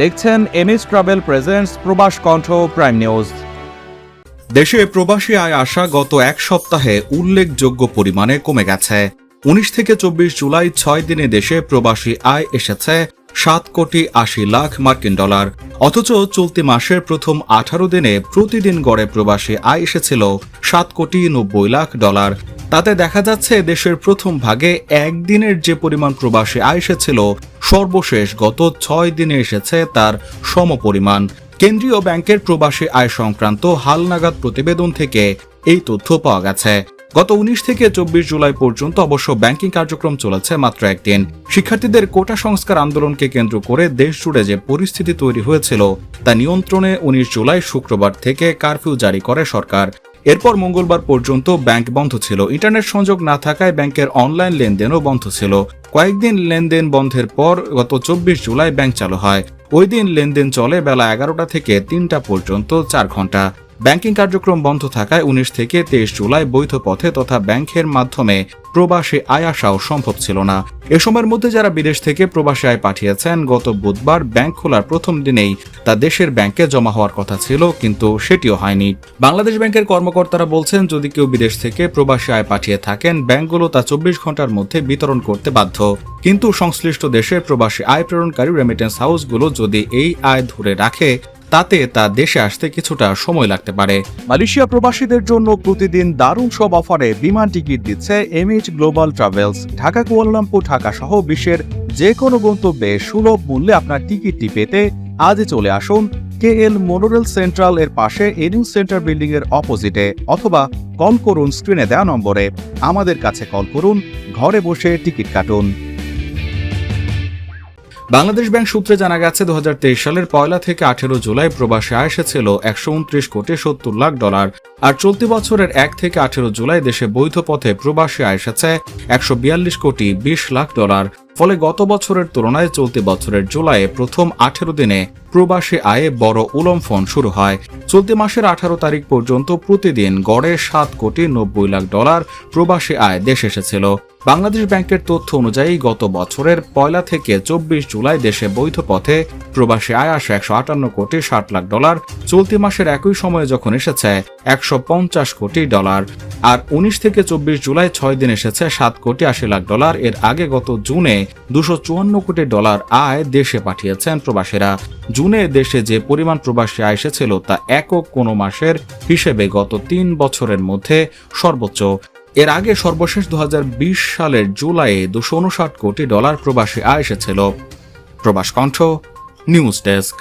দেখছেন MS travel presents প্রবাস কণ্ঠ প্রাইম নিউজ। দেশে প্রবাসী আয় আসা গত এক সপ্তাহে উল্লেখযোগ্য পরিমাণে কমে গেছে। উনিশ থেকে চব্বিশ জুলাই ছয় দিনে দেশে প্রবাসী আয় এসেছে সাত কোটি আশি লাখ মার্কিন ডলার। অথচ চলতি মাসের প্রথম আঠারো দিনে প্রতিদিন গড়ে প্রবাসী আয় এসেছিল সাত কোটি নব্বই লাখ ডলার। তাতে দেখা যাচ্ছে দেশের প্রথম ভাগে একদিনের যে পরিমাণ প্রবাসী আয় এসেছিল, সর্বশেষ গত ছয় দিনে এসেছে তার সমপরিমাণ। কেন্দ্রীয় ব্যাংকের প্রবাসী আয় সংক্রান্ত হালনাগাদ প্রতিবেদন থেকে এই তথ্য পাওয়া গেছে। গত উনিশ থেকে চব্বিশ জুলাই পর্যন্ত অবশ্য ব্যাংকিং কার্যক্রম চলেছে মাত্র একদিন। শিক্ষার্থীদের কোটা সংস্কার আন্দোলনকে কেন্দ্র করে দেশ জুড়ে যে পরিস্থিতি তৈরি হয়েছিল, তা নিয়ন্ত্রণে উনিশ জুলাই শুক্রবার থেকে কারফিউ জারি করে সরকার। এরপর মঙ্গলবার পর্যন্ত ব্যাংক বন্ধ ছিল। ইন্টারনেট সংযোগ না থাকায় ব্যাংকের অনলাইন লেনদেনও বন্ধ ছিল। কয়েকদিন লেনদেন বন্ধের পর গত চব্বিশ জুলাই ব্যাংক চালু হয়। ওই দিন লেনদেন চলে বেলা এগারোটা থেকে তিনটা পর্যন্ত চার ঘণ্টা। ব্যাংকিং কার্যক্রম বন্ধ থাকায় উনিশ থেকে তেইশ জুলাই বৈধ পথে তথা ব্যাংকের মাধ্যমে প্রবাসী আয় আসাও সম্ভব ছিল না। এ সময়ের মধ্যে যারা বিদেশ থেকে প্রবাসী আয় পাঠিয়েছেন, গত বুধবার ব্যাংক খোলার প্রথম দিনেই তা দেশের ব্যাংকে জমা হওয়ার কথা ছিল, কিন্তু সেটিও হয়নি। বাংলাদেশ ব্যাংকের কর্মকর্তারা বলছেন, যদি কেউ বিদেশ থেকে প্রবাসী আয় পাঠিয়ে থাকেন, ব্যাংকগুলো তা চব্বিশ ঘণ্টার মধ্যে বিতরণ করতে বাধ্য। কিন্তু সংশ্লিষ্ট দেশের প্রবাসী আয় প্রেরণকারী রেমিটেন্স হাউসগুলো যদি এই আয় ধরে রাখে তাতে তা দেশে আসতে কিছুটা সময় লাগতে পারে। মালয়েশিয়া প্রবাসীদের জন্য প্রতিদিন দারুণ সব অফারে বিমান টিকিট দিচ্ছে MH global travels Dhaka, Kuala Lumpur, Dhaka সহ বিশ্বের যে কোনো গন্তব্যে সুলভ মূল্যে আপনার টিকিটটি পেতে আজই চলে আসুন কে এল মোনোরেল সেন্ট্রাল এর পাশে এনিউ সেন্টার বিল্ডিং এর অপোজিটে অথবা কল করুন স্ক্রিনে দেওয়া নম্বরে। আমাদের কাছে কল করুন, ঘরে বসে টিকিট কাটুন। বাংলাদেশ ব্যাংক সূত্রে জানা গেছে দু হাজার তেইশ সালের পয়লা থেকে আঠেরো জুলাই প্রবাসে আয় এসেছিল একশো উনত্রিশ কোটি সত্তর লাখ ডলার। আর চলতি বছরের এক থেকে আঠেরো জুলাই দেশে বৈধ পথে প্রবাসী আয় এসেছে একশো বিয়াল্লিশ কোটি বিশ লাখ ডলার। ফলে গত বছরের তুলনায় চলতি বছরের জুলাইয়ে প্রথম আঠেরো দিনে প্রবাসী আয়ে বড় উলম্ফন শুরু হয়। চলতি মাসের আঠারো তারিখ পর্যন্ত প্রতিদিন গড়ে সাত কোটি নব্বই লাখ ডলার প্রবাসী আয় দেশে এসেছিল। বাংলাদেশ ব্যাংকের তথ্য অনুযায়ী গত বছরের পয়লা থেকে চব্বিশ জুলাই দেশে বৈধ পথে প্রবাসী আয় আসে একশো আটান্ন কোটি ষাট লাখ ডলার। চলতি মাসের একই সময়ে যখন এসেছে একশো পঞ্চাশ কোটি ডলার। আর উনিশ থেকে চব্বিশ জুলাই ছয় দিন এসেছে সাত কোটি আশি লাখ ডলার। এর আগে গত জুনে দুশো চুয়ান্ন কোটি ডলার আয় দেশে পাঠিয়েছেন প্রবাসীরা। জুনে দেশে যে পরিমাণ প্রবাসী আয় এসেছিল তা একক কোনো মাসের হিসেবে গত তিন বছরের মধ্যে সর্বোচ্চ। এর আগে সর্বশেষ দু হাজার বিশ সালের জুলাইয়ে দুশো উনষাট কোটি ডলার প্রবাসী আয় এসেছিল। প্রবাস কণ্ঠ, নিউজ ডেস্ক।